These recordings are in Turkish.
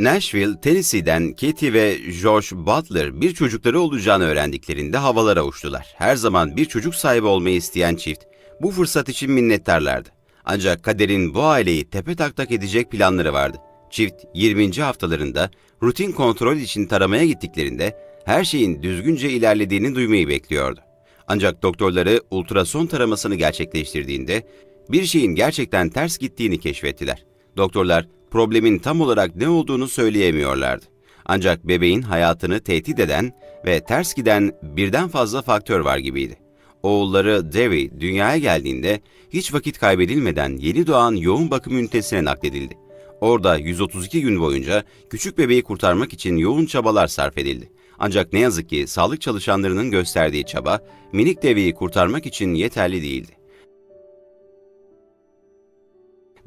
Nashville, Tennessee'den Katie ve Josh Butler bir çocukları olacağını öğrendiklerinde havalara uçtular. Her zaman bir çocuk sahibi olmayı isteyen çift bu fırsat için minnettarlardı. Ancak kaderin bu aileyi tepe taklak edecek planları vardı. Çift 20. haftalarında rutin kontrol için taramaya gittiklerinde her şeyin düzgünce ilerlediğini duymayı bekliyordu. Ancak doktorları ultrason taramasını gerçekleştirdiğinde bir şeyin gerçekten ters gittiğini keşfettiler. Doktorlar problemin tam olarak ne olduğunu söyleyemiyorlardı. Ancak bebeğin hayatını tehdit eden ve ters giden birden fazla faktör var gibiydi. Oğulları Devi dünyaya geldiğinde hiç vakit kaybedilmeden yeni doğan yoğun bakım ünitesine nakledildi. Orada 132 gün boyunca küçük bebeği kurtarmak için yoğun çabalar sarf edildi. Ancak ne yazık ki sağlık çalışanlarının gösterdiği çaba minik Devi'yi kurtarmak için yeterli değildi.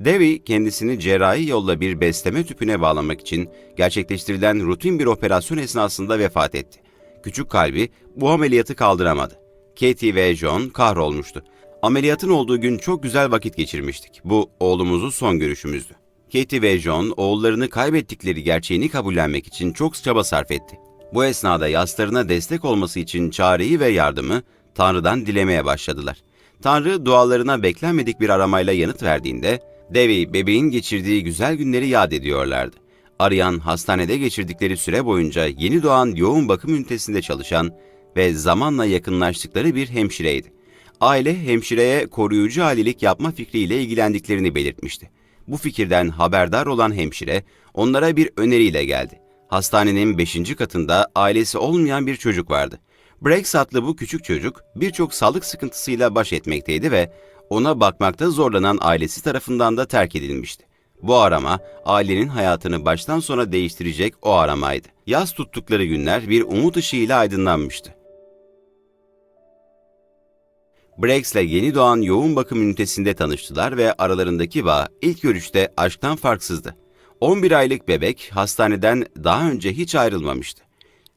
Devi kendisini cerrahi yolla bir besleme tüpüne bağlamak için gerçekleştirilen rutin bir operasyon esnasında vefat etti. Küçük kalbi bu ameliyatı kaldıramadı. Katie ve John kahrolmuştu. Ameliyatın olduğu gün çok güzel vakit geçirmiştik. Bu oğlumuzun son görüşümüzdü. Katie ve John oğullarını kaybettikleri gerçeğini kabullenmek için çok çaba sarf etti. Bu esnada yaslarına destek olması için çareyi ve yardımı Tanrı'dan dilemeye başladılar. Tanrı dualarına beklenmedik bir aramayla yanıt verdiğinde Devi bebeğin geçirdiği güzel günleri yad ediyorlardı. Arayan hastanede geçirdikleri süre boyunca yeni doğan yoğun bakım ünitesinde çalışan ve zamanla yakınlaştıkları bir hemşireydi. Aile hemşireye koruyucu halilik yapma fikriyle ilgilendiklerini belirtmişti. Bu fikirden haberdar olan hemşire onlara bir öneriyle geldi. Hastanenin 5. katında ailesi olmayan bir çocuk vardı. Brex adlı bu küçük çocuk birçok sağlık sıkıntısıyla baş etmekteydi ve ona bakmakta zorlanan ailesi tarafından da terk edilmişti. Bu arama ailenin hayatını baştan sona değiştirecek o aramaydı. Yaz tuttukları günler bir umut ışığıyla aydınlanmıştı. Brex'le yeni doğan yoğun bakım ünitesinde tanıştılar ve aralarındaki bağ ilk görüşte aşktan farksızdı. 11 aylık bebek hastaneden daha önce hiç ayrılmamıştı.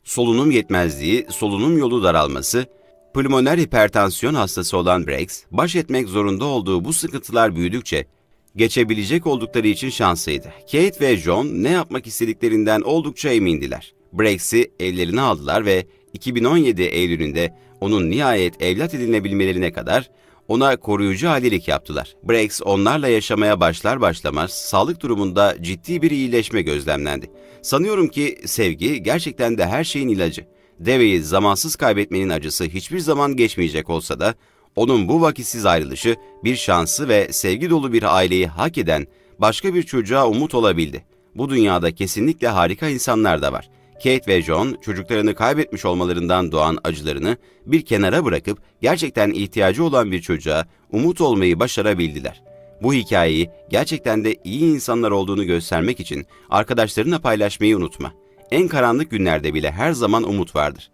Solunum yetmezliği, solunum yolu daralması, pulmoner hipertansiyon hastası olan Brex, baş etmek zorunda olduğu bu sıkıntılar büyüdükçe geçebilecek oldukları için şanslıydı. Kate ve John ne yapmak istediklerinden oldukça emindiler. Brex'i evlerine aldılar ve 2017 Eylül'ünde onun nihayet evlat edinebilmelerine kadar ona koruyucu halilik yaptılar. Brex onlarla yaşamaya başlar başlamaz sağlık durumunda ciddi bir iyileşme gözlemlendi. Sanıyorum ki sevgi gerçekten de her şeyin ilacı. Deveyi zamansız kaybetmenin acısı hiçbir zaman geçmeyecek olsa da onun bu vakitsiz ayrılışı bir şansı ve sevgi dolu bir aileyi hak eden başka bir çocuğa umut olabildi. Bu dünyada kesinlikle harika insanlar da var. Kate ve John çocuklarını kaybetmiş olmalarından doğan acılarını bir kenara bırakıp gerçekten ihtiyacı olan bir çocuğa umut olmayı başarabildiler. Bu hikayeyi gerçekten de iyi insanlar olduğunu göstermek için arkadaşlarına paylaşmayı unutma. En karanlık günlerde bile her zaman umut vardır.